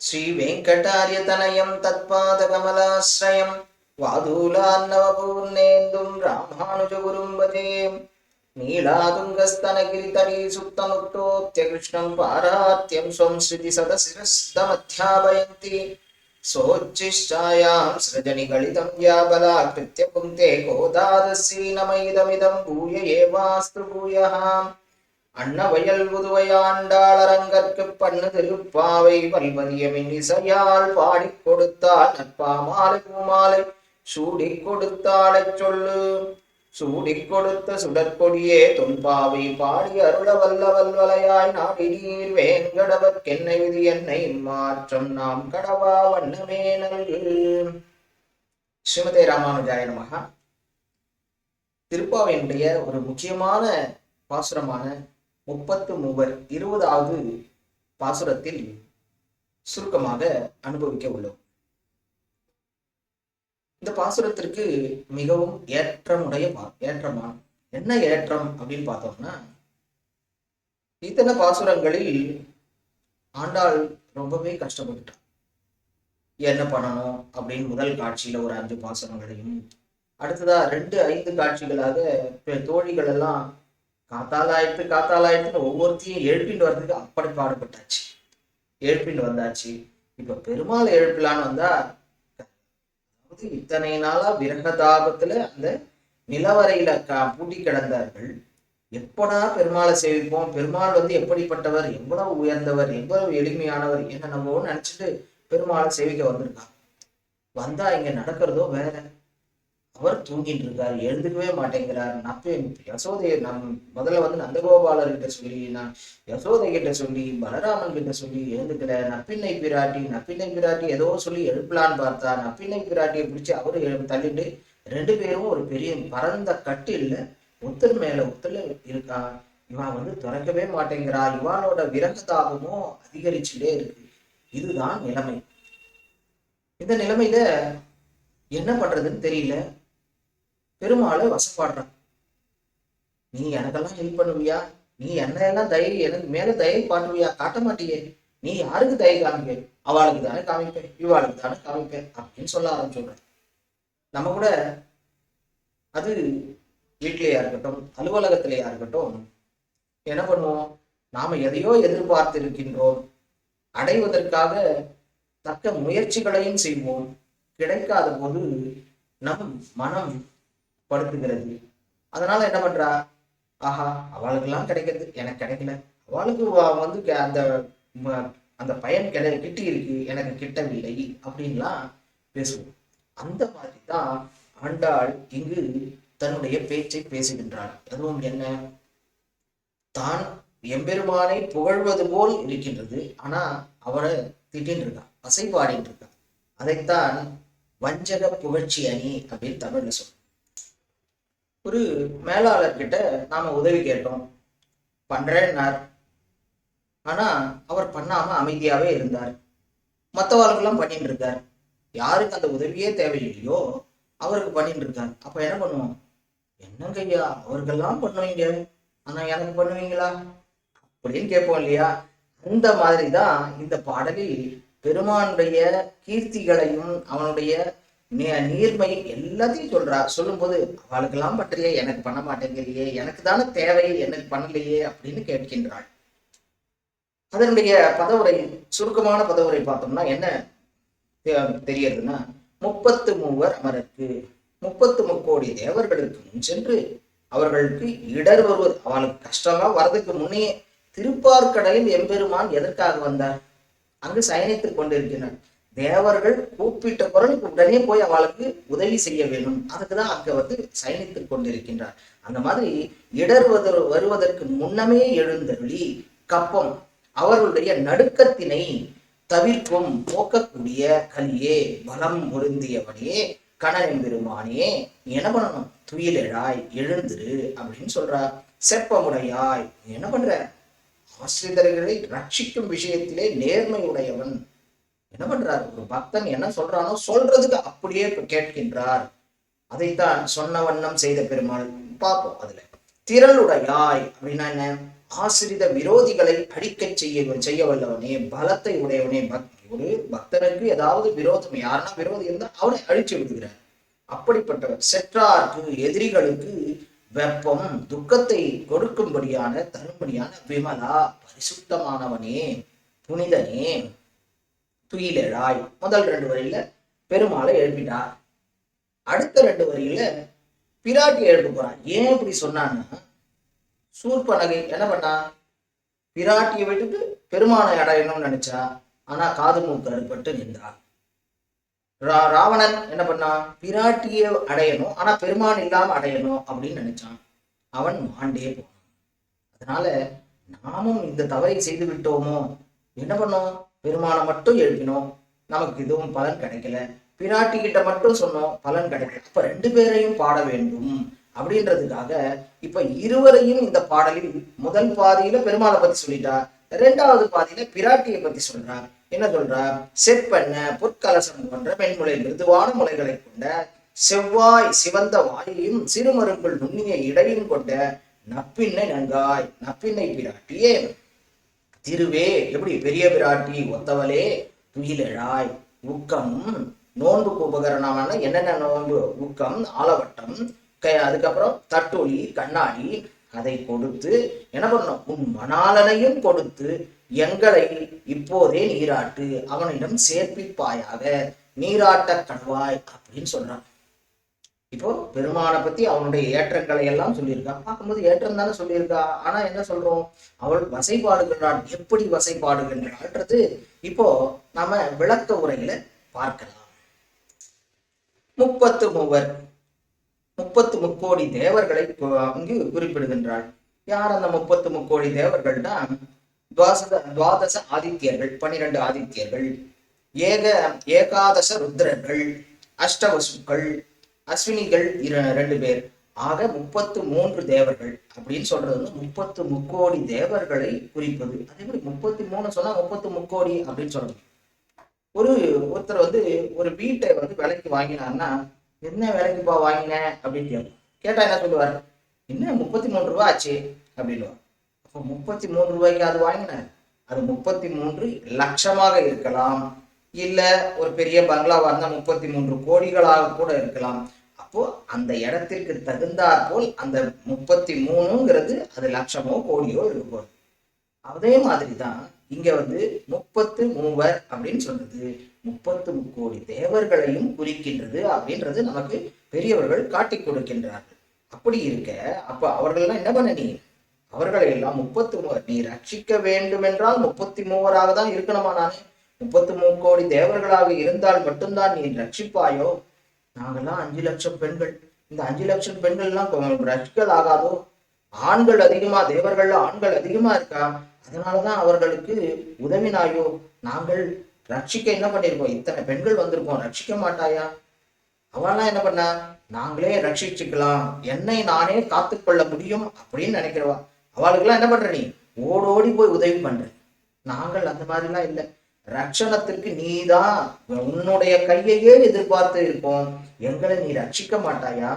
श्रीवेङ्कटार्यतनयं तत्पादकमलाश्रयं वादूलान्नवपूर्णेन्दुं रामानुजगुरुं भजे नीलातुङ्गस्तनगिरितटी सुप्तमुक्तोऽत्यकृष्णं पारात्यं स्वं श्रुतिसदशिरस्तमध्यापयन्ति सोच्चिष्टायां सृजनिगलितं या बलाकृत्य पुङ्क्ते गोदादस्यीनमैदमिदं भूय एवास्तु भूयः அன்னவயல் புதுவையாண்டாளரங்கற்கு பண்ணு திருப்பாவை வல்வதியமின் இசையால் பாடிக் கொடுத்தாள் நட்பாமாலை பூமாலை. சூடிக் கொடுத்தாளை சொல்லு. சூடிக் கொடுத்த சுடற்கொடியே தொன்பாவை பாடி அருள வல்ல வல்வலையாய் நாடி நீர் வேங்கடவர்க்கென்னை விதி என்னை மாற்றம் நாம் கடவா வண்ணமே நல்கு ஸ்ரீமதே ராமானுஜாய நமகா திருப்பாவையினுடைய ஒரு முக்கியமான பாசுரமான முப்பத்து மூவர் இருபதாவது பாசுரத்தில் சுருக்கமாக அனுபவிக்க உள்ளோம். இந்த பாசுரத்திற்கு மிகவும் ஏற்றமுடைய பா ஏற்றமா என்ன ஏற்றம் அப்படின்னு பார்த்தோம்னா இத்தனை பாசுரங்களில் ஆண்டாள் ரொம்பவே கஷ்டப்பட்டுட்டான். என்ன பண்ணணும் அப்படின்னு முதல் காட்சியில ஒரு அஞ்சு பாசுரங்களையும் அடுத்ததா ரெண்டு ஐந்து காட்சிகளாக தோழிகள் எல்லாம் காத்தாலாயிட்டு காத்தாலாயிட்டுன்னு ஒவ்வொருத்தையும் எழுப்பிட்டு வர்றதுக்கு அப்படி பாடுபட்டாச்சு. எழுப்பிட்டு வந்தாச்சு. இப்ப பெருமாள் எழுப்பலான்னு வந்தா அதாவது இத்தனை நாளா விரகதாபத்துல அந்த நிலவரையில கா பூட்டி கிடந்தார்கள். எப்படா பெருமாளை சேவிப்போம்? பெருமாள் வந்து எப்படிப்பட்டவர்? எவ்வளவு உயர்ந்தவர்? எவ்வளவு எளிமையானவர்? என்ன நம்ம நினைச்சிட்டு பெருமாளை சேவிக்க வந்திருக்காங்க வந்தா இங்க நடக்கிறதோ வேற. அவர் தூங்கிட்டு இருக்கார் எழுந்துக்கவே மாட்டேங்கிறார். நப்பே யசோதையை நம் முதல்ல வந்து நந்தகோபாலர் கிட்ட சொல்லி நான் யசோதை கிட்ட சொல்லி பலராமன் கிட்ட சொல்லி எழுந்துக்கல நப்பிண்ணை பிராட்டி நப்பிண்ணை பிராட்டி ஏதோ சொல்லி எழுப்பலான்னு பார்த்தா நப்பிண்ணை பிராட்டியை பிடிச்சி அவரு தள்ளிட்டு ரெண்டு பேரும் ஒரு பெரிய பரந்த கட்டில்ல ஒத்தர் மேல ஒருத்தர் இருக்கான். இவன் வந்து திறக்கவே மாட்டேங்கிறா இவானோட விரகதாபமும் அதிகரிச்சுட்டே இருக்கு. இதுதான் நிலைமை. இந்த நிலைமையில என்ன பண்றதுன்னு தெரியல. பெருமாளை வசப்பாடுறான். நீ எனக்கெல்லாம் ஹெல்ப் பண்ணுவியா? நீ என்ன எல்லாம் தயை எனக்கு மேல தயை காட்டுவியா? காட்ட மாட்டியே. நீ யாருக்கு தயை காமிப்ப அவளுக்கு தானே காமிப்பேன் இவாளுக்கு தானே காமிப்பேன் அப்படின்னு சொல்ல ஆரம்பிச்சுடுறேன். நம்ம கூட அது வீட்லயா இருக்கட்டும் அலுவலகத்திலேயா இருக்கட்டும் என்ன பண்ணுவோம்? நாம எதையோ எதிர்பார்த்து இருக்கின்றோம் அடைவதற்காக தக்க முயற்சிகளையும் செய்வோம். கிடைக்காத போது நம் மனம் படுத்துகிறது. அதனால என்ன பண்றா? ஆஹா அவளுக்கெல்லாம் கிடைக்கிறது. எனக்கு கிடைக்கல. அவளுக்கு வந்து க- அந்த அந்த பயன் கிடை கிட்டி இருக்கு எனக்கு கிட்டவில்லை அப்படின்லாம் பேசுவோம். அந்த மாதிரி தான் ஆண்டாள் இங்கு தன்னுடைய பேச்சை பேசுகின்றாள். அதுவும் என்ன? தான் எம்பெருமானை புகழ்வது போல் இருக்கின்றது. ஆனா அவரை திட்டின்னு இருக்கான் அசைவாடின்னு இருக்கான் அதைத்தான் வஞ்சக புகழ்ச்சி அணி அப்படின்னு தமிழ்ல சொல்றோம் ஒரு மேலாளர்கிட்ட நாம் நாம உதவி கேட்டோம். பண்றேன்னார் ஆனா அவர் பண்ணாம அமைதியாவே இருந்தார். மற்றவாளுக்கெல்லாம் பண்ணிட்டு இருக்கார் யாருக்கு அந்த உதவியே தேவையில்லையோ அவருக்கு பண்ணிட்டு இருக்கார் அப்ப என்ன பண்ணுவோம்? என்னங்க ஐயா அவருக்கெல்லாம் பண்ணுவீங்க? ஆனா எனக்கு பண்ணுவீங்களா? அப்படின்னு கேட்போம் இல்லையா? அந்த மாதிரி தான் இந்த பாடலில் பெருமானுடைய கீர்த்திகளையும் அவனுடைய நீர்மை எல்லாத்தையும் சொல்றா. சொல்லும்போது அவளுக்கெல்லாம் பற்றியே எனக்கு பண்ண மாட்டேங்கிறியே எனக்கு தானே தேவை எனக்கு பண்ணலையே அப்படின்னு கேட்கின்றாள். அதனுடைய பதவுரை சுருக்கமான பதவுரை பார்த்தோம்னா என்ன தெரியறதுன்னா முப்பத்து மூவர் அமருக்கு முப்பத்து முக்கோடி தேவர்களுக்கு முன் சென்று அவர்களுக்கு இடர் வருவது. அவளுக்கு கஷ்டமா வர்றதுக்கு முன்னே திருப்பார்கடலில் எம்பெருமான் எதற்காக வந்தார்? அங்கு சயனித்துக் கொண்டிருக்கிறார் தேவர்கள் கூப்பிட்ட குரலுக்கு உடனே போய் அவளுக்கு உதவி செய்ய வேண்டும். அதுக்குதான் அங்க வந்து சயனித்துக் கொண்டிருக்கின்றார். அந்த மாதிரி இடர்வது வருவதற்கு முன்னமே எழுந்தருளி கப்பம் அவர்களுடைய நடுக்கத்தினை தவிர்க்கும் போக்கக்கூடிய கலியே பலம் பொருந்தியவனே கணவன் பெருமானே என்ன பண்ணணும்? துயிலெழாய் எழுந்துரு அப்படின்னு சொல்றார். செப்பமுடையாய். என்ன பண்ற? ஆசிரியர்களை ரட்சிக்கும் விஷயத்திலே நேர்மை உடையவன் என்ன பண்றார்? ஒரு பக்தன் என்ன சொல்றானோ சொல்றதுக்கு அப்படியே கேட்கின்றார். அதைத்தான் சொன்ன வண்ணம் செய்த பெருமாள். பார்ப்போம் அதுல. திரளுடையாய் அப்படின்னா என்ன? ஆசிரித விரோதிகளை அடிக்கச் செய்ய செய்ய வல்லவனே பலத்தை உடையவனே ஒரு பக்தனுக்கு ஏதாவது விரோதம் யாருன்னா விரோதி இருந்தா அவனை அழிச்சு விடுகிறார். அப்படிப்பட்டவர் செற்றார்க்கு எதிரிகளுக்கு வெப்பம் துக்கத்தை கொடுக்கும்படியான தரும்படியான விமலா பரிசுத்தமானவனே புனிதனே துயிலெழாய். முதல் ரெண்டு வரியில பெருமாளை எழுப்பிட்டார் அடுத்த ரெண்டு வரியில பிராட்டி எழுப்ப போறான் ஏன் இப்படி சொன்னான்னா சூர்பனகை என்ன பண்ணா? பிராட்டியை விட்டுட்டு பெருமானை அடையணும்னு நினைச்சா ஆனா காது மூக்கு அறுபட்டு நின்றான் ரா- ராவணன் என்ன பண்ணான் பிராட்டியை அடையணும் ஆனா பெருமான் இல்லாம அடையணும் அப்படின்னு நினைச்சான். அவன் மாண்டே போனான். அதனால நாமும் இந்த தவறை செய்து விட்டோமோ? என்ன பண்ணோம்? பெருமானை மட்டும் எழுப்பினோம். நமக்கு எதுவும் பலன் கிடைக்கல. பிராட்டி கிட்ட மட்டும் சொன்னோம் பலன் கிடைக்கல. அப்ப ரெண்டு பேரையும் பாட வேண்டும். அப்படின்றதுக்காக இப்ப இருவரையும் இந்த பாடலில் முதல் பாதியில பெருமாளை பத்தி சொல்லிட்டா ரெண்டாவது பாதியில பிராட்டியை பத்தி சொல்றா. என்ன சொல்றா? செப்பெண்ண பொற்கலசம் போன்ற பெண்முலை மிருதுவான முலைகளை கொண்ட செவ்வாய் சிவந்த வாயையும் சிறுமருங்குள் நுண்ணிய இடையும் கொண்ட நப்பின்னை நன்காய். நப்பின்னை பிராட்டியே திருவே எப்படி? பெரிய பிராட்டி ஒத்தவளே துயிலழாய். ஊக்கம் நோன்புக்கு உபகரணமான என்னென்ன நோன்பு? ஊக்கம் ஆலவட்டம் க- அதுக்கப்புறம் தட்டொலி கண்ணாடி அதை கொடுத்து என்ன பண்ணும் உன் மணாலனையும் கொடுத்து எங்களை இப்போதே நீராட்டு அவனிடம் சேர்ப்பிப்பாயாக. நீராட்ட கணவாய் அப்படின்னு சொல்றான். இப்போ பெருமானை பத்தி அவனுடைய ஏற்றங்களை எல்லாம் சொல்லியிருக்கா. பார்க்கும்போது ஏற்றம் தானே சொல்லியிருக்கா. ஆனா என்ன சொல்றோம்? அவள் வசைபாடுகின்றாள் எப்படி வசைபாடுகின்றாள்ன்றது இப்போ நாம விளக்க உரையில பார்க்கலாம். முப்பத்து மூவர். முப்பத்து முக்கோடி தேவர்களை அங்கு குறிப்பிடுகின்றாள். யார் அந்த முப்பத்து முக்கோடி தேவர்கள்னா? துவாசத துவாதச ஆதித்யர்கள் பன்னிரண்டு ஆதித்யர்கள். ஏக ஏகாதச ருத்ரர்கள் அஷ்டவசுக்கள் அஸ்வினிகள் இர- ரெண்டு பேர். ஆக முப்பத்து மூன்று தேவர்கள். அப்படின்னு சொல்றது வந்து முப்பத்து முக்கோடி தேவர்களை குறிப்பது. அதே மாதிரி முப்பத்தி மூணு சொன்னா முப்பத்து முக்கோடி அப்படின்னு சொல்றது. ஒரு ஒருத்தர் வந்து ஒரு வீட்டை வந்து விலைக்கு வாங்கினார்னா என்ன விலைக்குப்பா வாங்கின? அப்படின்னு கேட்போம் கேட்டா என்ன சொல்லுவார்? என்ன முப்பத்தி மூணு ரூபா ஆச்சு? அப்படின்னுவார். அப்போ முப்பத்தி மூணு ரூபாய்க்கு அது வாங்கினார். அது முப்பத்தி மூன்று லட்சமாக இருக்கலாம். இல்லை ஒரு பெரிய பங்களாவாக இருந்தால் முப்பத்தி மூன்று கோடிகளாக கூட இருக்கலாம். அப்போ அந்த இடத்திற்கு தகுந்தாற் போல் அந்த முப்பத்தி மூணுங்கிறது அது லட்சமோ கோடியோ இருக்க போகுது அதே மாதிரி தான் இங்க வந்து முப்பத்து மூவர் அப்படின்னு சொல்றது. முப்பத்து கோடி தேவர்களையும் குறிக்கின்றது அப்படின்றது நமக்கு பெரியவர்கள் காட்டி கொடுக்கின்றார்கள். அப்படி இருக்க அப்ப அவர்கள்லாம் என்ன பண்ண நீ அவர்களை எல்லாம் முப்பத்து மூவர் நீ ரட்சிக்க வேண்டும் என்றால் முப்பத்தி மூவராக தான் இருக்கணுமா நான்? முப்பத்து கோடி தேவர்களாக இருந்தால் மட்டும்தான் நீ ரட்சிப்பாயோ? நாங்கெல்லாம் அஞ்சு லட்சம் பெண்கள். இந்த அஞ்சு லட்சம் பெண்கள்லாம் கொ- ஆகாதோ? ஆண்கள் அதிகமா தேவர்கள்ல ஆண்கள் அதிகமா இருக்கா? அதனாலதான் அவர்களுக்கு உதவினாயோ? நாங்கள் ரட்சிக்க என்ன பண்ணிருக்கோம் இத்தனை பெண்கள் வந்திருக்கோம். ரட்சிக்க மாட்டாயா? அவெல்லாம் என்ன பண்ணா? நாங்களே ரட்சிச்சுக்கலாம். என்னை நானே காத்துக்கொள்ள முடியும் அப்படின்னு நினைக்கிறவா. அவளுக்கெல்லாம் என்ன பண்ற நீ? ஓடோடி போய் உதவி பண்ற. நாங்கள் அந்த மாதிரிலாம் இல்லை. ரட்சணத்திற்கு நீதான் உன்னுடைய கையையே எதிர்பார்த்து இருப்போம்? எங்களை நீ ரட்சிக்க மாட்டாயா?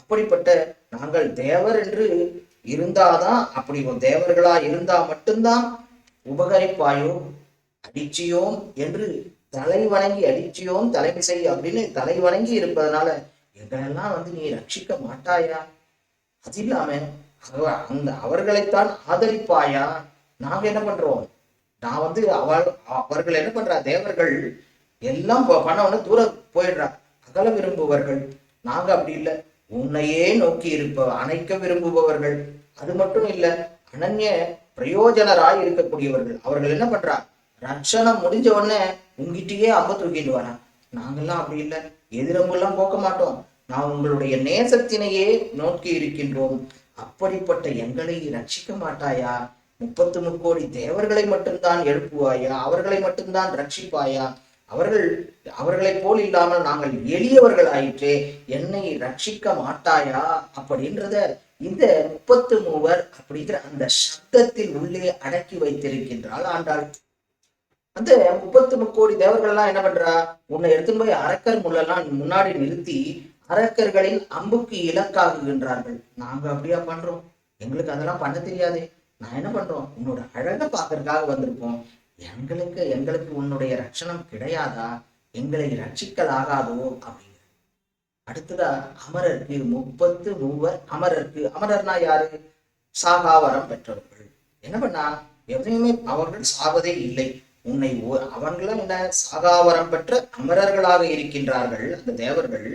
அப்படிப்பட்ட நாங்கள் தேவர் என்று இருந்தாதான் அப்படி உன் தேவர்களா இருந்தா மட்டும்தான் உபகரிப்பாயோ? அடிச்சியோம் என்று தலை வணங்கி அடிச்சியோம் தலைமிசை அப்படின்னு தலை வணங்கி இருப்பதனால எங்களெல்லாம் வந்து நீ ரட்சிக்க மாட்டாயா? அது இல்லாம அந்த அவர்களைத்தான் ஆதரிப்பாயா? நாங்க என்ன பண்றோம்? நான் வந்து அவள் அவர்கள் என்ன பண்றா தேவர்கள் எல்லாம் ப- தூர தூரம் போயிடுறா அகல விரும்புவர்கள் நாங்க அப்படி இல்லை. உன்னையே நோக்கி இருப்ப அணைக்க விரும்புபவர்கள் அது மட்டும் இல்ல அனன்ய பிரயோஜனராய் இருக்கக்கூடியவர்கள் அவர்கள் என்ன பண்றா ரட்சணம் முடிஞ்ச உடனே உங்ககிட்டயே அம்ப தூக்கிட்டு வரா நாங்கெல்லாம் அப்படி இல்லை. எதிரம்பெல்லாம் போக்க மாட்டோம். நான் உங்களுடைய நேசத்தினையே நோக்கி இருக்கின்றோம். அப்படிப்பட்ட எங்களை ரட்சிக்க மாட்டாயா? முப்பத்து முக்கோடி தேவர்களை மட்டும்தான் எழுப்புவாயா? அவர்களை மட்டும்தான் ரட்சிப்பாயா? அவர்கள் அவர்களைப் போல் இல்லாமல் நாங்கள் எளியவர்கள் ஆயிற்றே என்னை ரட்சிக்க மாட்டாயா? அப்படின்றத இந்த முப்பத்து மூவர் அப்படிங்கிற அந்த சப்தத்தில் உள்ளே அடக்கி வைத்திருக்கின்றாள் ஆண்டாள். அந்த முப்பத்து முக்கோடி தேவர்கள்லாம் என்ன பண்றா? உன்னை எடுத்துன்னு போய் அரக்கர் முள்ளெல்லாம் முன்னாடி நிறுத்தி அரக்கர்களின் அம்புக்கு இலக்காகுகின்றார்கள். நாங்க அப்படியா பண்றோம்? எங்களுக்கு அதெல்லாம் பண்ண தெரியாதே. நான் என்ன பண்றோம்? உன்னோட அழகை பார்க்கறதுக்காக வந்திருப்போம் எங்களுக்கு எங்களுக்கு உன்னுடைய ரட்சணம் கிடையாதா? எங்களை ரட்சிக்கலாகாதோ? அப்படிங்கிற அடுத்ததா அமரருக்கு முப்பத்து மூவர் அமரருக்கு. அமரர்னா யாரு? சாகாவரம் பெற்றவர்கள் என்ன பண்ணா? எதையுமே அவர்கள் சாவதே இல்லை. உன்னை அவங்களும் என்ன? சாகாவரம் பெற்ற அமரர்களாக இருக்கின்றார்கள். அந்த தேவர்கள்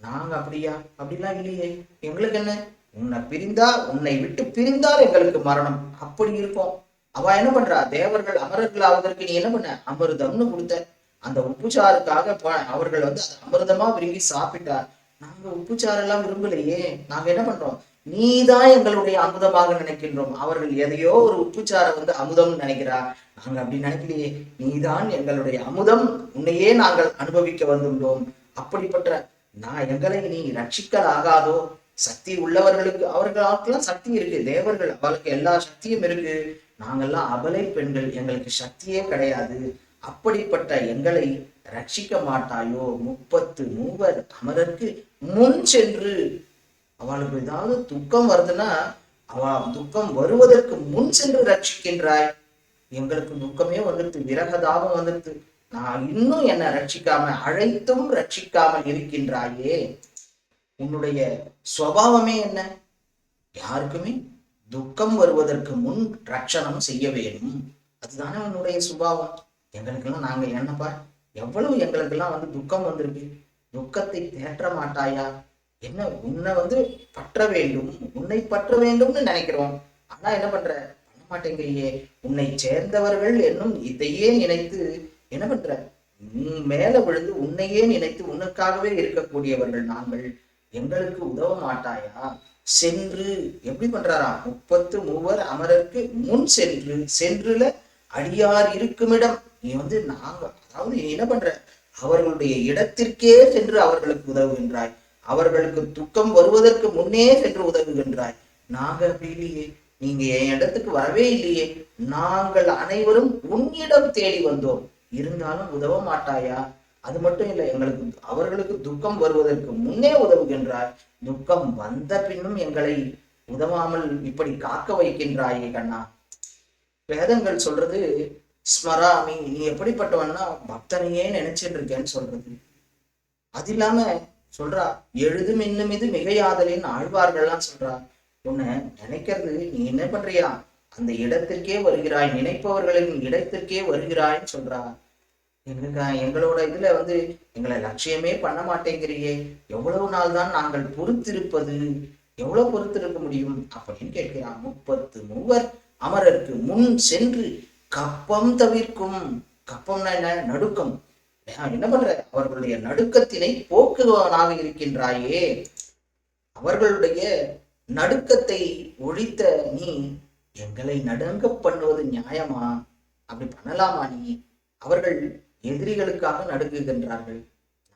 நாங்க அப்படியா? அப்படிலாம் இல்லையே. எங்களுக்கு என்ன? உன்னை பிரிந்தா உன்னை விட்டு பிரிந்தால் எங்களுக்கு மரணம். அப்படி இருக்கும் அவ என்ன பண்றா? தேவர்கள் அமரர்கள் ஆவதற்கு நீ என்ன பண்ண? அமிர்தம்னு கொடுத்த. அந்த உப்புச்சாருக்காக அவர்கள் வந்து அமிர்தமா விரும்பி சாப்பிட்டா நாங்க உப்புச்சாறு எல்லாம் விரும்பலையே. நாங்க என்ன பண்றோம்? நீதான் எங்களுடைய அமுதமாக நினைக்கின்றோம். அவர்கள் எதையோ ஒரு உப்புச்சாரை வந்து அமுதம்னு நினைக்கிறா. நாங்க அப்படி நினைக்கலையே. நீதான் எங்களுடைய அமுதம். உன்னையே நாங்கள் அனுபவிக்க வந்துள்ளோம். அப்படிப்பட்ட நான் எங்களை நீ ரட்சிக்கல் ஆகாதோ சக்தி உள்ளவர்களுக்கு அவர்களுக்கெல்லாம் சக்தி இருக்கு. தேவர்கள் அவளுக்கு எல்லா சக்தியும் இருக்கு. நாங்கெல்லாம் அபலை பெண்கள். எங்களுக்கு சக்தியே கிடையாது. அப்படிப்பட்ட எங்களை ரட்சிக்க மாட்டாயோ? முப்பத்து மூவர் அமரருக்கு முன் சென்று அவளுக்கு ஏதாவது துக்கம் வருதுன்னா அவ துக்கம் வருவதற்கு முன் சென்று ரட்சிக்கின்றாய். எங்களுக்கு துக்கமே வந்துடுது. விரகதாபம் வந்துடுது. நான் இன்னும் என்ன ரட்சிக்காம அழைத்தும் ரட்சிக்காமல் இருக்கின்றாயே. உன்னுடைய சுவாவமே என்ன? யாருக்குமே துக்கம் வருவதற்கு முன் ரட்சணம் செய்ய வேணும் அதுதானே உன்னுடைய சுபாவம். எங்களுக்கெல்லாம் நாங்க என்னப்பா எவ்வளவு எங்களுக்கெல்லாம் வந்து துக்கம் வந்திருக்கு? துக்கத்தை தேற்ற மாட்டாயா? என்ன உன்னை வந்து பற்ற வேண்டும் உன்னை பற்ற வேண்டும்னு நினைக்கிறோம். ஆனா என்ன பண்ற? பண்ண மாட்டேங்கிறியே. உன்னை சேர்ந்தவர்கள் என்னும் இதையே நினைத்து என்ன பண்ற? உன் மேல விழுந்து உன்னையே நினைத்து உனக்காகவே இருக்கக்கூடியவர்கள் நாங்கள். எங்களுக்கு உதவ மாட்டாயா? சென்று எப்படி பண்றாராம் முப்பத்து மூவர் அமரருக்கு முன் சென்று சென்றுல அடியார் இருக்குமிடம். நீ வந்து நாங்க அதாவது நீ என்ன பண்ற? அவர்களுடைய இடத்திற்கே சென்று அவர்களுக்கு உதவுகின்றாய். அவர்களுக்கு துக்கம் வருவதற்கு முன்னே சென்று உதவுகின்றாய். நாங்க அப்படி இல்லையே நீங்க என் இடத்துக்கு வரவே இல்லையே. நாங்கள் அனைவரும் உன்னிடம் தேடி வந்தோம். இருந்தாலும் உதவ மாட்டாயா? அது மட்டும் இல்லை எங்களுக்கு அவர்களுக்கு துக்கம் வருவதற்கு முன்னே உதவுகின்றார். துக்கம் வந்த பின்னும் எங்களை உதவாமல் இப்படி காக்க வைக்கின்றாயே கண்ணா. வேதங்கள் சொல்றது ஸ்மராமி நீ எப்படிப்பட்டவன்னா பக்தனையே நினைச்சிட்டு இருக்கேன்னு சொல்றது. அது இல்லாம சொல்றா எழுதும் இன்னும் இது மிகையாதலின் ஆழ்வார்கள்லாம் சொல்றா உன்னை நினைக்கிறது நீ என்ன பண்றியா? அந்த இடத்திற்கே வருகிறாய் நினைப்பவர்களின் இடத்திற்கே வருகிறாய்ன்னு சொல்றா. எங்களுக்கு எங்களோட இதுல வந்து எங்களை லட்சியமே பண்ண மாட்டேங்கிறியே. எவ்வளவு நாள் தான் நாங்கள் பொறுத்திருப்பது எவ்வளவு பொறுத்திருக்க முடியும்? அப்படின்னு கேட்கிறான் முப்பத்து மூவர் அமரருக்கு முன் சென்று கப்பம் தவிர்க்கும். கப்பம்னா என்ன? நடுக்கம். என்ன பண்ற? அவர்களுடைய நடுக்கத்தினை போக்குவனாக இருக்கின்றாயே. அவர்களுடைய நடுக்கத்தை ஒழித்த நீ எங்களை நடுங்க பண்ணுவது நியாயமா? அப்படி பண்ணலாமா நீ? அவர்கள் எதிரிகளுக்காக நடுங்குகின்றார்கள்.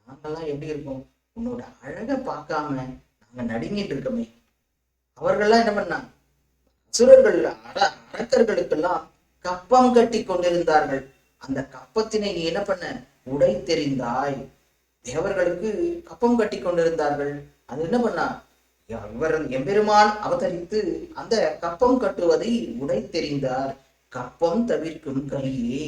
நாங்கெல்லாம் எப்படி இருக்கோம்? உன்னோட அழகை பார்க்காம நாங்க நடுங்கிட்டு இருக்கோமே. அவர்கள்லாம் என்ன பண்ணாங்க? அசுரர்கள் அட அரக்கர்களுக்கெல்லாம் கப்பம் கட்டி கொண்டிருந்தார்கள். அந்த கப்பத்தினை நீ என்ன பண்ண? உடை தெரிந்தாய். தேவர்களுக்கு கப்பம் கட்டி கொண்டிருந்தார்கள். அது என்ன பண்ணா? இவர் எம்பெருமான் அவதரித்து அந்த கப்பம் கட்டுவதை உடை தெரிந்தார். கப்பம் தவிர்க்கும் கையே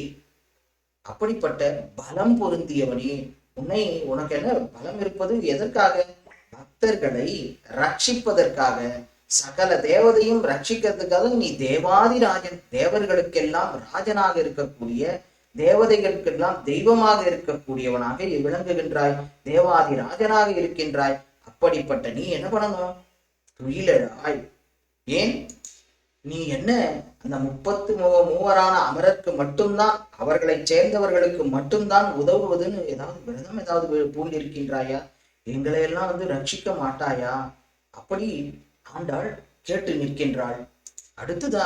அப்படிப்பட்ட பலம் பொருந்தியவனே உன்னை உனக்கு என்ன பலம் இருப்பது எதற்காக? பக்தர்களை ரட்சிப்பதற்காக. சகல தேவதையும் ரட்சிக்கிறதுக்காக நீ தேவாதிராஜன் தேவர்களுக்கெல்லாம் ராஜனாக இருக்கக்கூடிய தேவதைகளுக்கெல்லாம் தெய்வமாக இருக்கக்கூடியவனாக விளங்குகின்றாய் தேவாதி ராஜனாக இருக்கின்றாய். அப்படிப்பட்ட நீ என்ன பண்ணணும்? துயிலழாய். ஏன்? நீ என்ன? அந்த முப்பத்து மூவ மூவரான அமரருக்கு மட்டும்தான் அவர்களை சேர்ந்தவர்களுக்கு மட்டும்தான் உதவுவதுன்னு ஏதாவது விரதம் ஏதாவது பூண்டிருக்கின்றாயா? எங்களை எல்லாம் வந்து ரட்சிக்க மாட்டாயா? அப்படி ஆண்டாள் கேட்டு நிற்கின்றாள். அடுத்ததா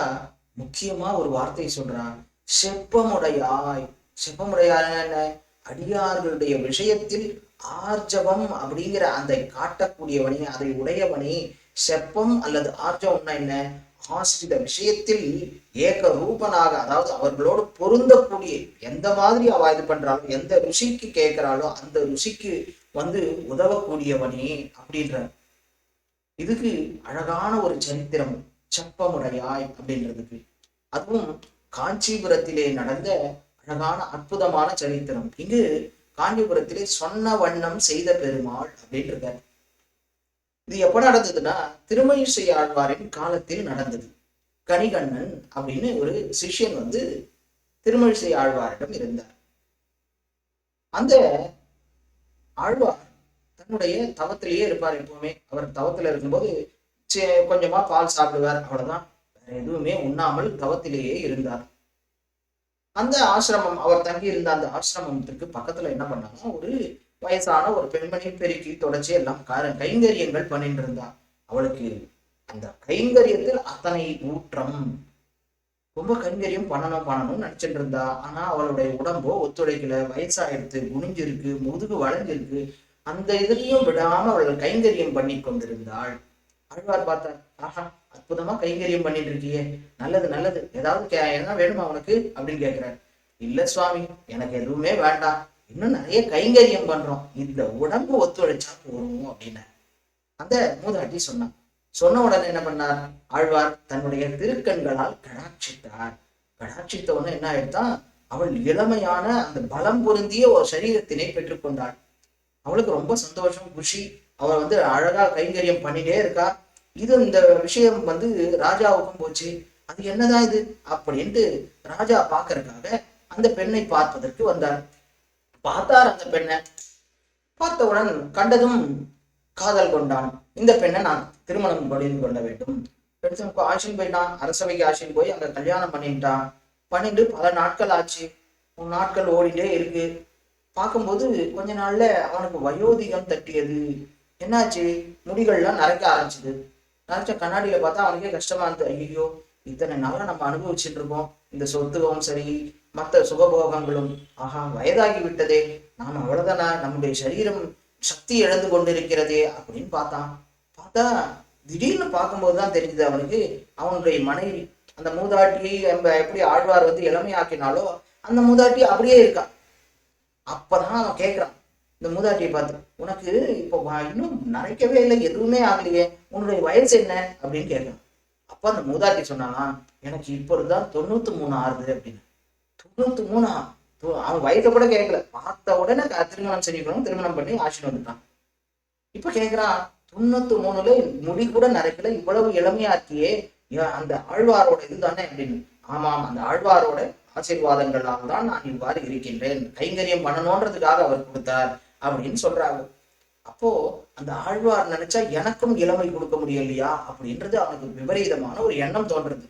முக்கியமா ஒரு வார்த்தை சொல்றான். செப்பமுடையாய். செப்பமுடையாய் என்ன? அடியார்களுடைய விஷயத்தில் ஆர்ஜவம் அப்படிங்கிற அந்த காட்டக்கூடியவனே அதை உடையவனே. செப்பம் அல்லது ஆர்ஜவம்னா என்ன? ஆசிரித விஷயத்தில் ஏக ரூபனாக அதாவது அவர்களோடு பொருந்தக்கூடிய எந்த மாதிரி அவ இது பண்றாலும் எந்த ருசிக்கு கேட்கிறாளோ அந்த ருசிக்கு வந்து உதவக்கூடியவனே அப்படின்ற இதுக்கு அழகான ஒரு சரித்திரம் செப்பமுடையாய் அப்படின்றதுக்கு. அதுவும் காஞ்சிபுரத்திலே நடந்த அழகான அற்புதமான சரித்திரம். இங்கு காஞ்சிபுரத்திலே சொன்ன வண்ணம் செய்த பெருமாள் அப்படின்னு இருக்காரு இது எப்ப நடந்ததுன்னா திருமயிசை ஆழ்வாரின் காலத்தில் நடந்தது. கனிகண்ணன் அப்படின்னு ஒரு சிஷ்யன் வந்து திருமழிசை ஆழ்வாரிடம் இருந்தார். அந்த ஆழ்வார் தன்னுடைய தவத்திலேயே இருப்பார் எப்பவுமே. அவர் தவத்துல இருக்கும்போது சே- கொஞ்சமா பால் சாப்பிடுவார் அவ்வளவுதான். வேற எதுவுமே உண்ணாமல் தவத்திலேயே இருந்தார். அந்த ஆசிரமம் அவர் தங்கி இருந்த அந்த ஆசிரமத்துக்கு பக்கத்துல என்ன பண்ணாங்கன்னா ஒரு வயசான ஒரு பெண்மணி பெருக்கி தொடச்சி எல்லாம் கைங்கரியங்கள் பண்ணிட்டு இருந்தா அவளுக்கு அந்த கைங்கரியத்தில் அத்தனை ஊற்றம். ரொம்ப கைங்கரியம் பண்ணணும் பண்ணணும்னு நினைச்சிட்டு இருந்தா ஆனா அவளுடைய உடம்போ ஒத்துழைக்கல. வயசாயிடுத்து குனிஞ்சிருக்கு முதுகு வளைஞ்சிருக்கு. அந்த இதுலயும் விடாம அவள் கைங்கரியம் பண்ணி கொண்டிருந்தாள். அழ்வார் பார்த்தார். ஆஹா அற்புதமா கைங்கரியம் பண்ணிட்டு இருக்கியே நல்லது நல்லது. ஏதாவது கே- என்ன வேணுமா உனக்கு? அப்படின்னு கேட்கிறார். இல்ல சுவாமி. எனக்கு எதுவுமே வேண்டாம். இன்னும் நிறைய கைங்கரியம் பண்றோம். இந்த உடம்பு ஒத்துழைச்சா போதும் அப்படின்னு. அந்த மூதாட்டி சொன்னான். சொன்ன உடனே என்ன பண்ணார்? ஆழ்வார் தன்னுடைய திருக்கண்களால் கடாட்சித்தார். கடாட்சித்த உடனே என்ன ஆயிடுதான் அவள் இளமையான அந்த பலம் பொருந்திய ஒரு சரீரத்தினை பெற்றுக்கொண்டாள் அவளுக்கு ரொம்ப சந்தோஷம் குஷி. அவள் வந்து அழகா கைங்கரியம் பண்ணிட்டே இருக்கா. இது இந்த விஷயம் வந்து ராஜாவுக்கும் போச்சு. அது என்னதான் இது? அப்படின்ட்டு ராஜா பார்க்கறதுக்காக அந்த பெண்ணை பார்ப்பதற்கு வந்தார். பார்த்தார் அந்த பெண்ணை. பார்த்தவுடன் கண்டதும் காதல் கொண்டான். இந்த பெண்ணை நான் திருமணம் பண்ணிட்டு கொள்ள வேண்டும். எடுத்து ஆசின் போயிட்டான் அரசவைக்கு ஆசின் போய் அங்க கல்யாணம் பண்ணிட்டான். பண்ணிட்டு பல நாட்கள் ஆச்சு. மூணு நாட்கள் ஓடிட்டே இருக்கு. பார்க்கும்போது கொஞ்ச நாள்ல அவனுக்கு வயோதிகம் தட்டியது. என்னாச்சு? முடிகள்லாம் நரைக்க ஆரம்பிச்சுது. நரைச்ச கண்ணாடியில பார்த்தா அவனுக்கே கஷ்டமா இருந்தது. ஐயோ இத்தனை நாளா நம்ம அனுபவிச்சுட்டு இருக்கோம். இந்த சொத்துகவும் சரி மற்ற சுகபோகங்களும் ஆஹா வயதாகி விட்டதே நாம் அவ்வளவுதானா? நம்முடைய சரீரம் சக்தி இழந்து கொண்டிருக்கிறதே அப்படின்னு பார்த்தான். பார்த்தா திடீர்னு பார்க்கும்போது தான் தெரிஞ்சது அவனுக்கு. அவனுடைய மனைவி அந்த மூதாட்டி நம்ம எப்படி ஆழ்வார் வந்து இளமையாக்கினாலோ அந்த மூதாட்டி அப்படியே இருக்கா. அப்பதான் அவன் கேட்கிறான் இந்த மூதாட்டியை பார்த்து உனக்கு இப்போ இன்னும் நரைக்கவே இல்லை எதுவுமே ஆகலையே. உன்னுடைய வயசு என்ன? அப்படின்னு கேட்கிறான் அப்போ அந்த மூதாட்டி சொன்னான் எனக்கு இப்பொழுதுதான் தொண்ணூத்தி மூணு ஆறுது அப்படின்னு. தொண்ணூத்தி மூணா அவன் வயதை கூட கேட்கல. பார்த்த உடனே திருமணம் செஞ்சுக்கணும் திருமணம் பண்ணி ஆட்சின்னு வந்துட்டான். இப்ப கேக்குறான் தொண்ணூத்தி மூணுல முடி கூட நரைக்கல இவ்வளவு இளமையா இருக்கியே அந்த ஆழ்வாரோட இதுதானே அப்படின்னு. ஆமாம் அந்த ஆழ்வாரோட ஆசீர்வாதங்களால் தான் நான் இவ்வாறு இருக்கின்றேன். கைங்கரியம் பண்ணணுன்றதுக்காக அவர் கொடுத்தார் அப்படின்னு சொல்றாங்க அப்போ அந்த ஆழ்வார் நினைச்சா எனக்கும் இளமை கொடுக்க முடியலையா அப்படின்றது அவனுக்கு விபரீதமான ஒரு எண்ணம் தோன்றது.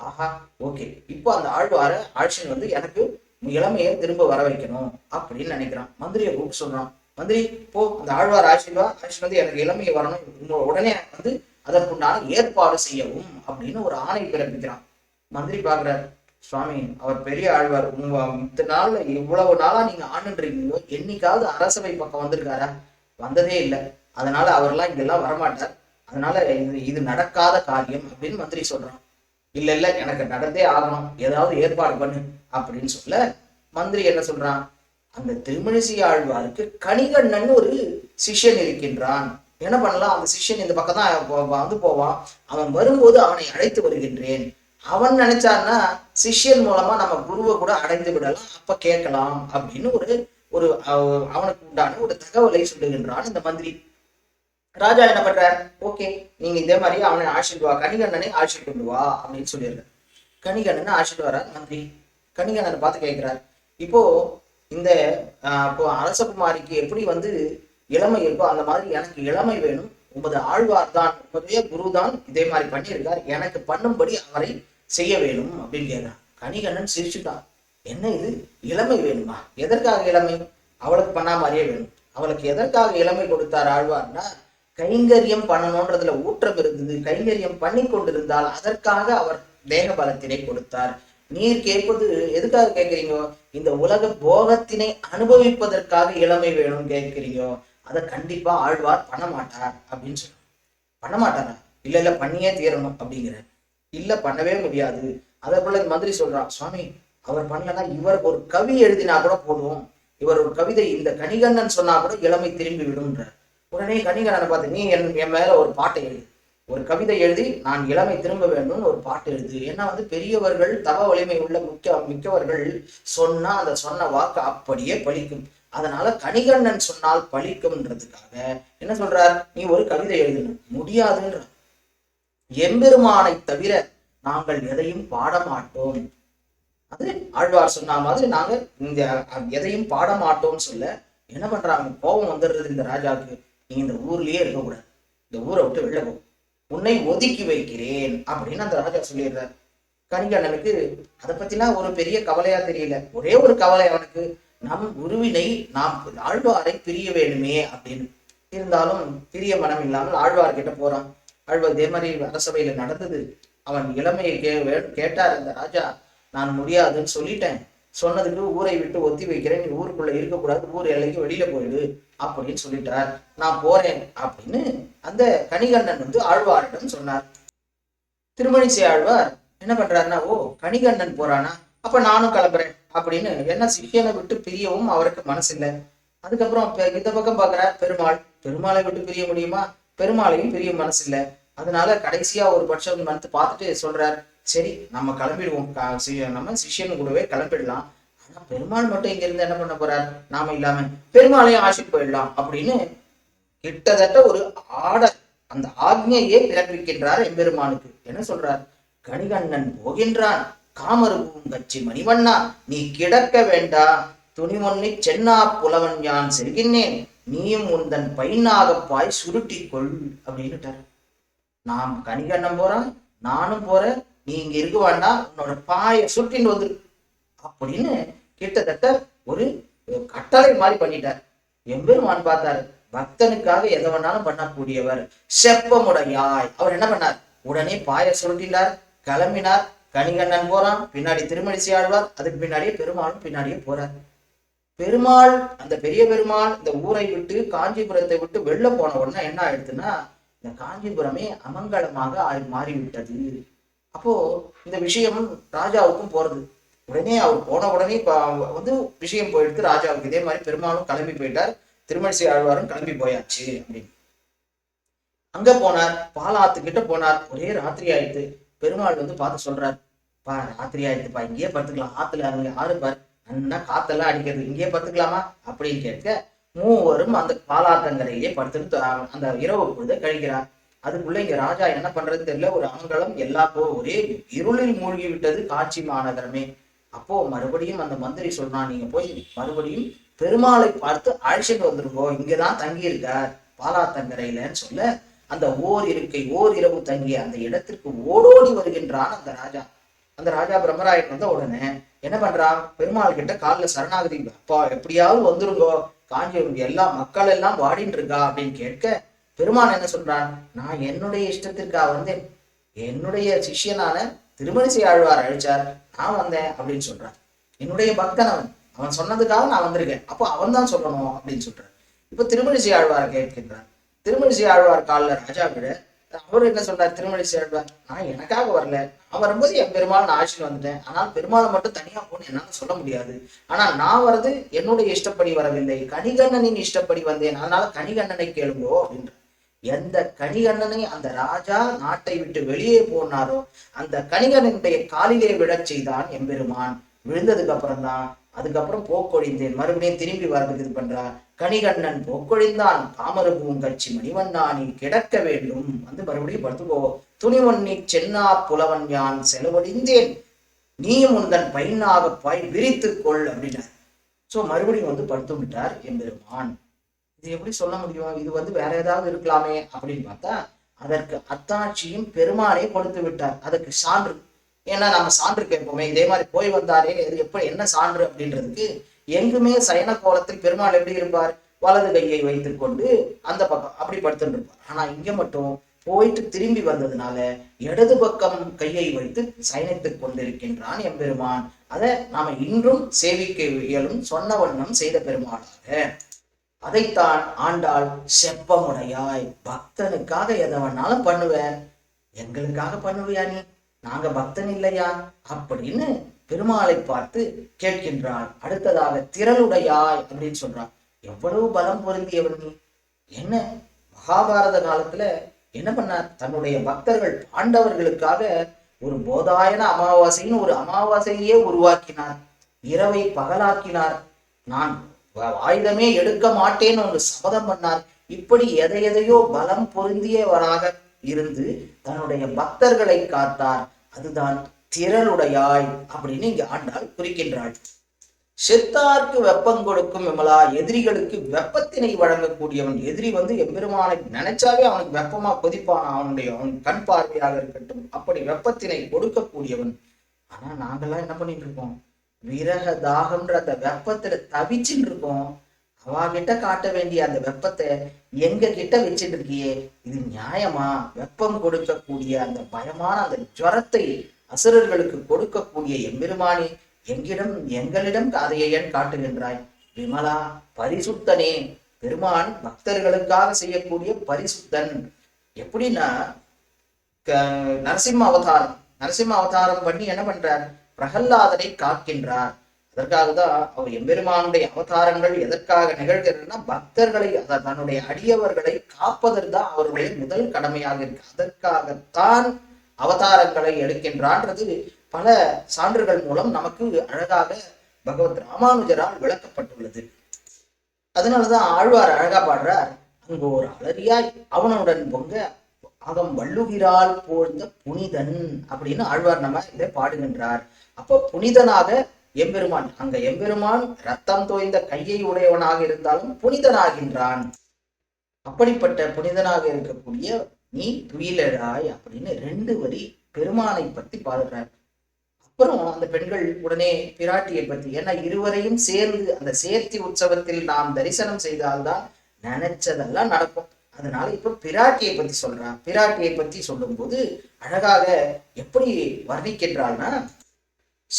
ஆஹா ஓகே. இப்போ அந்த ஆழ்வார ஆட்சியன் வந்து எனக்கு இளமையை திரும்ப வர வைக்கணும் அப்படின்னு நினைக்கிறான். மந்திரியை கூப்பிட்டு சொல்றான். மந்திரி போ அந்த ஆழ்வார் ஆட்சியன் ஆட்சி வந்து எனக்கு இளமையை வரணும். உங்க- உடனே வந்து அதற்குண்டான ஏற்பாடு செய்யவும் அப்படின்னு ஒரு ஆணை பிறப்பிக்கிறான். மந்திரி பாக்குறாரு சுவாமி அவர் பெரிய ஆழ்வார். உங்க இத்தனை நாள்ல இவ்வளவு நாளா நீங்க ஆண்டுன்றீங்களோ? என்னைக்காவது அரசவை பக்கம் வந்திருக்காரா? வந்ததே இல்லை. அதனால அவரெல்லாம் இங்கெல்லாம் வரமாட்டார். அதனால இது இது நடக்காத காரியம் அப்படின்னு மந்திரி சொல்றான். இல்லை இல்லை எனக்கு நடந்தே ஆகணும். ஏதாவது ஏற்பாடு பண்ணு அப்படின்னு சொல்ல மந்திரி என்ன சொல்றான்? அந்த திருமணிசி ஆழ்வாருக்கு கணிகண்ணன் ஒரு சிஷ்யன் இருக்கின்றான். என்ன பண்ணலாம்? அந்த சிஷ்யன் இந்த பக்கம் தான் வந்து போவான். அவன் வரும்போது அவனை அழைத்து வருகின்றேன். அவன் நினைச்சான்னா சிஷ்யன் மூலமா நம்ம குருவை கூட அடைந்து விடலாம். அப்ப கேட்கலாம் அப்படின்னு ஒரு ஒரு அவனுக்கு உண்டான ஒரு தகவலை சொல்லுகின்றான் இந்த மந்திரி. ராஜா என்ன பண்றார்? ஓகே நீங்க இதே மாதிரி அவனை ஆட்சிட்டு வா கணிகண்ணனை ஆட்சிட்டு கொண்டு வா அப்படின்னு சொல்லிடுறாரு. கணிகண்ணன் ஆட்சிட்டு வரார் மந்திரி. கணிகண்ணனை பார்த்து கேட்கிறார். இப்போ இந்த இப்போ அரசகுமாரிக்கு எப்படி வந்து இளமை இருக்கோ அந்த மாதிரி எனக்கு இளமை வேணும். உமது ஆழ்வார் தான் உமதுடைய குரு தான் இதே மாதிரி பண்ணியிருக்கார். எனக்கு பண்ணும்படி அவரை செய்ய வேணும் அப்படின்னு கேட்கிறான் கணிகண்ணன் சிரிச்சுட்டான். என்ன இது? இளமை வேணுமா? எதற்காக இளமை? அவளுக்கு பண்ணா மாதிரியே வேணும். அவளுக்கு எதற்காக இளமை கொடுத்தார் ஆழ்வார்னா கைங்கரியம் பண்ணணுன்றதுல ஊற்றம் இருந்தது கைங்கரியம் பண்ணி கொண்டிருந்தால் அதற்காக அவர் தேக பலத்தினை கொடுத்தார். நீர் கேட்பது எதுக்காக கேட்குறீங்க? இந்த உலக போகத்தினை அனுபவிப்பதற்காக இளமை வேணும் கேட்குறீங்க? அதை கண்டிப்பா ஆழ்வார் பண்ண மாட்டார் அப்படின்னு சொல்றார் பண்ண மாட்டாரா இல்ல இல்ல பண்ணியே தீரணும் அப்படிங்கிற இல்ல பண்ணவே முடியாது. அதே போல இந்த மந்திரி சொல்றான் சுவாமி அவர் பண்ணலன்னா இவர் ஒரு கவி எழுதினா கூட போதும். இவர் ஒரு கவிதை இந்த கணிகண்ணன் சொன்னா கூட இளமை திரும்பி விடும்ன்றார். உடனே கணிகண்ணனை பார்த்து நீ என் என் மேல ஒரு பாட்டை எழுதி ஒரு கவிதை எழுதி நான் இளமை திரும்ப வேண்டும்னு ஒரு பாட்டு எழுது. ஏன்னா வந்து பெரியவர்கள் தவ வலிமை உள்ள முக்கிய மிக்கவர்கள் சொன்னா அந்த சொன்ன வாக்கு அப்படியே பழிக்கும். அதனால கணிகண்ணன் சொன்னால் பழிக்கும்ன்றதுக்காக என்ன சொல்றார்? நீ ஒரு கவிதை எழுதணும் முடியாதுன்ற. எம்பெருமானை தவிர நாங்கள் எதையும் பாட மாட்டோம் அது ஆழ்வார் சொன்ன மாதிரி நாங்க இந்த எதையும் பாட மாட்டோம்னு சொல்ல என்ன பண்றாங்க? கோபம் வந்துடுறது இந்த ராஜாவுக்கு. நீ இந்த ஊர்லயே இருக்கக்கூடாது. இந்த ஊரை விட்டு வெளில போ. உன்னை ஒதுக்கி வைக்கிறேன் அப்படின்னு அந்த ராஜா சொல்லிடுறார். கணிகண்ணனுக்கு அதை பத்திலாம் ஒரு பெரிய கவலையா தெரியல. ஒரே ஒரு கவலை அவனுக்கு. நம் குருவினை நாம் ஆழ்வாரை பிரிய வேணுமே அப்படின்னு. இருந்தாலும் பிரிய மனம் இல்லாமல் ஆழ்வார் கிட்ட போறான். ஆழ்வார் இதே மாதிரி அரசவையில நடந்தது. அவன் இளமையை கே வே- கேட்டார் இந்த ராஜா. நான் முடியாதுன்னு சொல்லிட்டேன். சொன்னதுக்கு ஊரை விட்டு ஒத்தி வைக்கிறேன் நீ ஊருக்குள்ள இருக்கக்கூடாது ஊர் எல்லைக்கு வெளியில போயிடு அப்படின்னு சொல்லிட்டார். நான் போறேன் அப்படின்னு அந்த கணிகண்ணன் வந்து ஆழ்வாரிடம் சொன்னார். திருமணிசை ஆழ்வார் என்ன பண்றாருன்னா ஓ கணிகண்ணன் போறானா? அப்ப நானும் கிளம்புறேன் அப்படின்னு என்ன சிஷியனை விட்டு பிரியவும் அவருக்கு மனசு இல்லை அதுக்கப்புறம் இந்த பக்கம் பாக்குறார் பெருமாள் பெருமாளை விட்டு பிரிய முடியுமா? பெருமாளையும் பிரிய மனசு இல்லை அதனால கடைசியா ஒரு பட்சம் வந்து பார்த்துட்டு சொல்றார். சரி நம்ம கிளம்பிடுவோம். நம்ம சிஷியன் கூடவே கிளம்பிடலாம். ஆனா பெருமாள் மட்டும் இங்க இருந்து என்ன பண்ண போறார்? நாம இல்லாம பெருமாளையும் ஆசிட்டு போயிடலாம் அப்படின்னு கிட்டத்தட்ட ஒரு ஆட அந்த ஆக்ஞையே பிறப்பிக்கின்றார் எம்பெருமானுக்கு. என்ன சொல்றார்? கணிகண்ணன் போகின்றான். காமரு கட்சி மணிவண்ணா நீ கிடக்க வேண்டா. துணிமொன்னி சென்னா புலவன் யான் செல்கின்றேன். நீயும் உந்தன் பைனாகப்பாய் சுருட்டிக்கொள் அப்படின்னுட்டார். நாம் கணிகண்ணன் போறான் நானும் போறேன் நீ இங்க இருக்க உன்னோட பாய சுட்டின்னு வந்துரு அப்படின்னு கிட்டத்தட்ட ஒரு கட்டளை மாதிரி பண்ணிட்டார். எம்பெருமான் பார்த்தாரு பக்தனுக்காக எதை வேணாலும் பண்ணக்கூடியவர் செப்பமுடையாய். அவர் என்ன பண்ணார்? உடனே பாய சுருட்டினார் கிளம்பினார். கனிகண்ணன் போறான் பின்னாடி திருமணிசை ஆழ்வார் அதுக்கு பின்னாடியே பெருமாளும் பின்னாடியே போறார். பெருமாள் அந்த பெரிய பெருமாள் இந்த ஊரை விட்டு காஞ்சிபுரத்தை விட்டு வெளில போன உடனே என்ன ஆயிடுதுன்னா இந்த காஞ்சிபுரமே அமங்கலமாக ஆய் மாறிவிட்டது. அப்போ இந்த விஷயம் ராஜாவுக்கும் போறது. உடனே அவர் போன உடனே வந்து விஷயம் போயிடுத்து ராஜாவுக்கு இதே மாதிரி பெருமாளும் கிளம்பி போயிட்டார். திருமணிசை ஆழ்வாரும் கிளம்பி போயாச்சு அப்படின்னு. அங்க போனார் பாலாத்து கிட்ட போனார். ஒரே ராத்திரி ஆயிடுத்து. பெருமாள் வந்து பார்த்து சொல்றார் பா ராத்திரி ஆயிடுத்துப்பா. இங்கேயே பார்த்துக்கலாம் ஆத்துல அங்க ஆறு பார். நல்லா காத்தெல்லாம் அடிக்கிறது. இங்கேயே பார்த்துக்கலாமா அப்படின்னு கேட்க மூவரும் அந்த பாலாத்தங்கரையிலேயே படுத்துட்டு அந்த இரவு பொழுது கழிக்கிறார். அதுக்குள்ள இங்க ராஜா என்ன பண்றது தெரியல ஒரு அங்கலம் எல்லா போ ஒரே இருளில் மூழ்கி விட்டது காட்சி மாநகரமே. அப்போ மறுபடியும் அந்த மந்திரி சொல்றான் நீங்க போய் மறுபடியும் பெருமாளை பார்த்து அழைச்சிட்டு வந்துருங்கோ இங்கதான் தங்கி இருக்கார் பாலாத்தங்கரையிலன்னு சொல்ல அந்த ஓர் இருக்கை ஓர் இரவு தங்கிய அந்த இடத்திற்கு ஓடோடி வருகின்றான் அந்த ராஜா. அந்த ராஜா பிரம்மராயன் வந்த உடனே என்ன பண்றான் பெருமாள் கிட்ட காலில் சரணாகதி அப்பா எப்படியாவது வந்துருங்கோ காஞ்சிபுரம் எல்லா மக்கள் எல்லாம் வாடின்னு இருக்கா அப்படின்னு கேட்க பெருமான் என்ன சொல்றான் நான் என்னுடைய இஷ்டத்திற்காக வந்தேன். என்னுடைய சிஷ்யனான திருமணிசை ஆழ்வார் அழிச்சார். நான் வந்தேன் அப்படின்னு சொல்றான் என்னுடைய பக்தன் அவன் அவன் சொன்னதுக்காக நான் வந்திருக்கேன். அப்போ அவன் தான் சொல்லணும் அப்படின்னு சொல்றான் இப்ப திருமணிசை ஆழ்வார் கேட்கின்றான் திருமணிசை ஆழ்வார் காலில் ராஜா விட அவர் என்ன சொல்றார் திருமணிசை ஆழ்வார்? நான் எனக்காக வரல. நான் வரும்போது என் பெருமாள் நான் ஆட்சியில் வந்துட்டேன். ஆனால் பெருமாளை மட்டும் தனியா போன்னு என்னால சொல்ல முடியாது. ஆனா நான் வரது என்னுடைய இஷ்டப்படி வரவில்லை. கணிகண்ணனின் இஷ்டப்படி வந்தேன். அதனால கணிகண்ணனை கேளுங்கோ அப்படின்ற எந்த கணிகண்ணனை அந்த ராஜா நாட்டை விட்டு வெளியே போனாரோ அந்த கணிகண்ணனுடைய காலிலே விழச் செய்தான் எம்பெருமான். விழுந்ததுக்கு அப்புறம் தான் அதுக்கப்புறம் போக்கொழிந்தேன். மறுபடியும் திரும்பி வரதுக்கு இது பண்றார் கணிகண்ணன் போக்கொழிந்தான். காமர கட்சி மணிவண்ணா நீ கிடக்க வேண்டும். வந்து மறுபடியும் படுத்துக்கோ துணிவண்ணி சென்னா புலவன் யான்? செலவழிந்தேன். நீயும் உந்தன் பையனாக பாய் விரித்துக் கொள் அப்படின்னார். சோ மறுபடியும் வந்து படுத்து விட்டார் எம்பெருமான். இது எப்படி சொல்ல முடியும்? இது வந்து வேற ஏதாவது இருக்கலாமே அப்படின்னு பார்த்தா அதற்கு அத்தாட்சியும் பெருமானே கொடுத்து விட்டார். அதற்கு சான்று. ஏன்னா நம்ம சான்று கேட்போமே. இதே மாதிரி போய் வந்தாரே இது எப்படி என்ன சான்று அப்படின்றதுக்கு எங்குமே சயன கோலத்தில் பெருமாள் எப்படி இருப்பார்? வலது கையை வைத்துக் கொண்டு அந்த பக்கம் அப்படி படுத்துட்டு இருப்பார். ஆனா இங்க மட்டும் போயிட்டு திரும்பி வந்ததுனால இடது பக்கம் கையை வைத்து சயனித்துக் கொண்டிருக்கின்றான் எம்பெருமான். அதை நாம இன்றும் சேவிக்க இயலும் சொன்ன வண்ணம் செய்த பெருமாளாக. அதைத்தான் ஆண்டாள் செப்பமுடையாய் பக்தனுக்காக எதை வேணாலும் பண்ணுவேன் எங்களுக்காக பண்ணுவியா நீ? நாங்க பக்தன் இல்லையா? அப்படின்னு பெருமாளை பார்த்து கேட்கின்றாள். அடுத்ததாக திரளுடையாய் அப்படின்னு சொல்றான் எவ்வளவு பலம் பொருந்தியவன் நீ? என்ன? மகாபாரத காலத்துல என்ன பண்ணார்? தன்னுடைய பக்தர்கள் பாண்டவர்களுக்காக ஒரு போதாயன அமாவாசைன்னு ஒரு அமாவாசையே உருவாக்கினார். இரவை பகலாக்கினார். நான் ஆயுதமே எடுக்க மாட்டேன்னு ஒன்று சபதம் பண்ணார். இப்படி எதை எதையோ பலம் பொருந்தியவராக இருந்து தன்னுடைய பக்தர்களை காத்தார். அதுதான் திரளுடையாய் அப்படின்னு இங்க ஆண்டாள் குறிக்கின்றாள். செத்தார்க்கு வெப்பம் கொடுக்கும் விமலா எதிரிகளுக்கு வெப்பத்தினை வழங்கக்கூடியவன். எதிரி வந்து எம்பெருமானை நினைச்சாவே அவனுக்கு வெப்பமா கொதிப்பான் அவனுடைய அவன் கண் பார்வையாக இருக்கட்டும். அப்படி வெப்பத்தினை கொடுக்கக்கூடியவன். ஆனா நாங்கெல்லாம் என்ன பண்ணிட்டு இருக்கோம்? விரக தாகம்ன்ற அந்த வெப்பத்துல தவிச்சுட்டு இருக்கோம் அவாகிட்ட காட்ட வேண்டிய அந்த வெப்பத்தை எங்க கிட்ட வச்சுட்டு இருக்கியே இது நியாயமா? வெப்பம் கொடுக்கக்கூடிய அந்த பயமான அந்த ஜுரத்தை அசுரர்களுக்கு கொடுக்கக்கூடிய எம்பெருமானி எங்கிடம் எங்களிடம் அதையை ஏன் காட்டுகின்றாய்? விமலா பரிசுத்தனே. பெருமான் பக்தர்களுக்காக செய்யக்கூடிய பரிசுத்தன். எப்படின்னா க- நரசிம்ம அவதாரம். நரசிம்ம அவதாரம் பண்ணி என்ன பண்றார்? பிரகல்லாதனை காக்கின்றார். அதற்காக தான் அவர் எம்பெருமானுடைய அவதாரங்கள் எதற்காக நிகழ்கிறதுனா பக்தர்களை அத- தன்னுடைய அடியவர்களை காப்பதற்கு தான் அவருடைய முதல் கடமையாக இருக்கு. அதற்காகத்தான் அவதாரங்களை எடுக்கின்றான்றது. பல சான்றுகள் மூலம் நமக்கு அழகாக பகவத் ராமானுஜரால் விளக்கப்பட்டுள்ளது. அதனாலதான் ஆழ்வார் அழகா பாடுறார் அங்கு ஒரு அலறியாய் அவனுடன் பொங்க அகம் வள்ளுகிறால் போழ்ந்த புனிதன் அப்படின்னு ஆழ்வார் நம்ம இதை பாடுகின்றார். அப்போ புனிதனாக எம்பெருமான் அங்க எம்பெருமான் ரத்தம் தோய்ந்த கையை உடையவனாக இருந்தாலும் புனிதனாகின்றான். அப்படிப்பட்ட புனிதனாக இருக்கக்கூடிய நீ துயிலழாய் அப்படின்னு ரெண்டு வரி பெருமானை பத்தி பாடுறார். அப்புறம் அந்த பெண்கள் உடனே பிராட்டியை பத்தி ஏன்னா இருவரையும் சேர்ந்து அந்த சேர்த்தி உற்சவத்தில் நாம் தரிசனம் செய்தால்தான் நினைச்சதெல்லாம் நடக்கும். அதனால இப்ப பிராட்டியை பத்தி சொல்றான் பிராட்டியை பத்தி சொல்லும்போது அழகாக எப்படி வர்ணிக்கின்றாள்னா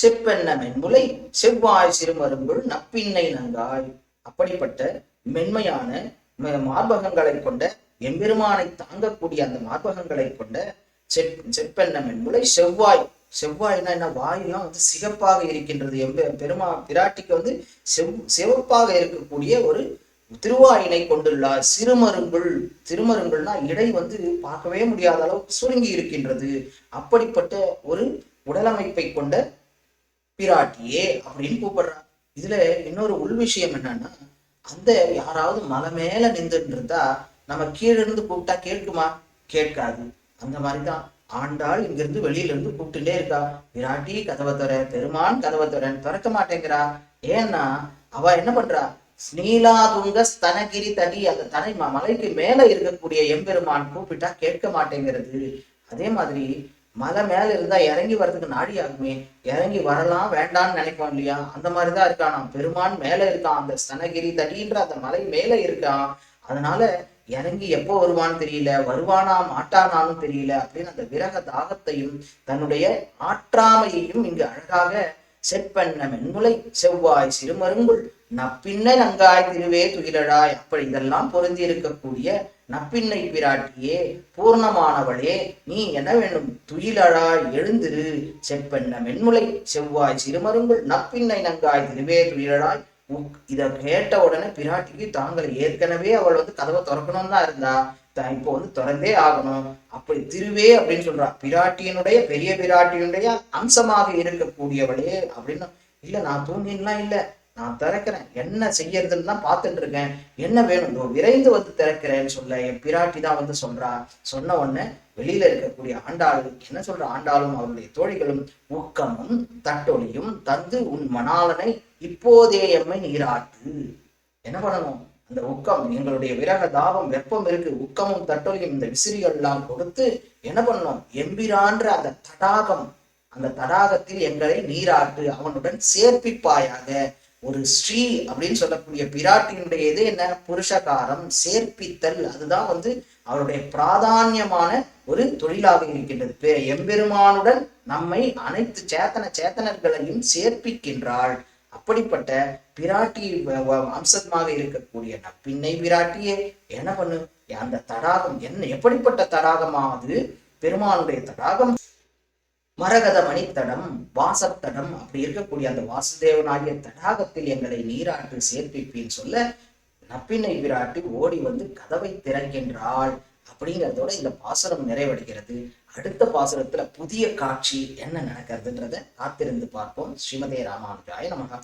செப்பென்ன மென்முலை செவ்வாய் சிறுமருங்குள் நப்பின்னை நங்காய் அப்படிப்பட்ட மென்மையான ம- மார்பகங்களை கொண்ட எம்பெருமானை தாங்கக்கூடிய அந்த மார்பகங்களை கொண்ட செப் செப்பென்ன மென்முலை செவ்வாய். செவ்வாய்னா என்ன? வாயெல்லாம் வந்து சிகப்பாக இருக்கின்றது. எம்ப பெருமா பிராட்டிக்கு வந்து செவ் சிவப்பாக இருக்கக்கூடிய ஒரு திருவாயினை கொண்டுள்ளார். சிறுமருங்குள் திருமருங்குள்னா இடை வந்து பார்க்கவே முடியாத அளவுக்கு சுருங்கி இருக்கின்றது. அப்படிப்பட்ட ஒரு உடலமைப்பை கொண்ட பிராட்டியே அப்படின்னு கூப்பிடுறான் இதுல இன்னொரு உள் விஷயம் என்னன்னா அந்த யாராவது மலை மேல நின்றுட்டு இருந்தா நம்ம கீழே இருந்து கூப்பிட்டா கேட்குமா? கேட்காது. அந்த மாதிரிதான். ஆண்டாள் இங்கிருந்து வெளியில இருந்து கூப்பிட்டுட்டே இருக்கா. பிராட்டி கதவை துற. பெருமான் கதவை துறன்னு திறக்க மாட்டேங்கிறா. ஏன்னா அவ என்ன பண்றா? ஸ்னீலாதுங்க ஸ்தனகிரி தடி அந்த தனை மலைக்கு மேல இருக்கக்கூடிய எம்பெருமான் கூப்பிட்டா கேட்க மாட்டேங்கிறது. அதே மாதிரி மலை மேல இருந்தா இறங்கி வர்றதுக்கு நாடி ஆகுமே இறங்கி வரலாம் வேண்டாம்னு நினைப்போம் இல்லையா? அந்த மாதிரிதான் இருக்கான் நான் பெருமான் மேல இருக்கான். அந்த ஸ்தனகிரி தடின்ற அந்த மலை மேல இருக்கான். அதனால இறங்கி எப்போ வருவான்னு தெரியல. வருவானா மாட்டானான்னு தெரியல அப்படின்னு அந்த விரக தாகத்தையும் தன்னுடைய ஆற்றாமையையும் இங்கு அழகாக செப்பெண்ண மென்முலை செவ்வாய் சிறுமருங்குள் நப்பின்ன நங்காய் திருவே துயிலழாய் அப்படி இதெல்லாம் பொருந்தி இருக்கக்கூடிய நப்பின்னை பிராட்டியே பூர்ணமானவளே நீ என்ன வேண்டும்? துயிலழா எழுந்திரு. செப்பெண்ண மென்முளை செவ்வாய் சிறுமருங்குள் நப்பின்னை நங்காய் திருவே துயிலழாய். உக்- கேட்ட உடனே பிராட்டிக்கு தாங்கள் ஏற்கனவே அவள் வந்து கதவை திறக்கணும்னு தான் இருந்தா. தான் இப்போ வந்து திறந்தே ஆகணும். அப்படி திருவே அப்படின்னு சொல்றா. பிராட்டியினுடைய பெரிய பிராட்டியினுடைய அம்சமாக இருக்கக்கூடியவளே அப்படின்னு. இல்ல நான் தூங்கின்லாம் இல்லை. நான் திறக்கிறேன். என்ன செய்யறதுன்னு தான் பார்த்துட்டு இருக்கேன் என்ன வேணும்? இதோ விரைந்து வந்து திறக்கிறேன்னு சொல்ல என் பிராட்டி தான் வந்து சொல்றா. சொன்ன உடனே வெளியில இருக்கக்கூடிய ஆண்டாள் என்ன சொல்ற ஆண்டாளும் அவருடைய தோழிகளும் ஊக்கமும் தட்டொலியும் தந்து உன் மணாளனை இப்போதே எம்மை நீராட்டு. என்ன பண்ணணும்? அந்த உக்கம் எங்களுடைய விரக தாபம் வெப்பம் இருக்கு. உக்கமும் தட்டொலியும் இந்த விசிறிகள் எல்லாம் கொடுத்து என்ன பண்ணணும்? எம்பிரான்ற அந்த தடாகம் அந்த தடாகத்தில் எங்களை நீராட்டு அவனுடன் சேர்ப்பிப்பாயாக. ஒரு ஸ்ரீ அப்படின்னு சொல்லக்கூடிய பிராட்டியினுடைய இது என்ன? புருஷகாரம் சேர்ப்பித்தல். அதுதான் வந்து அவருடைய பிராதானியமான ஒரு தொழிலாக இருக்கின்றது. எம்பெருமானுடன் நம்மை அனைத்து சேத்தன சேத்தனர்களையும் சேர்ப்பிக்கின்றாள். அப்படிப்பட்ட பிராட்டி வ- வ- அம்சமாக இருக்கக்கூடிய நப்பின்னை பிராட்டியே என்ன பண்ணு? அந்த தடாகம் என்ன எப்படிப்பட்ட தடாகமாவது பெருமானுடைய தடாகம் மரகத மணித்தடம் வாசத்தடம் அப்படி இருக்கக்கூடிய அந்த வாசுதேவனாகிய தடாகத்தில் எங்களை நீராட்டு சேர்ப்பிப்பின்னு சொல்ல நப்பினை விராட்டி ஓடி வந்து கதவை திறக்கின்றாள். அப்படிங்கிறதோட இந்த பாசுரம் நிறைவடைகிறது. அடுத்த பாசுரத்துல புதிய காட்சி என்ன நடக்கிறதுன்றத காத்திருந்து பார்ப்போம். ஸ்ரீமதே ராமானுஜாய நமகா.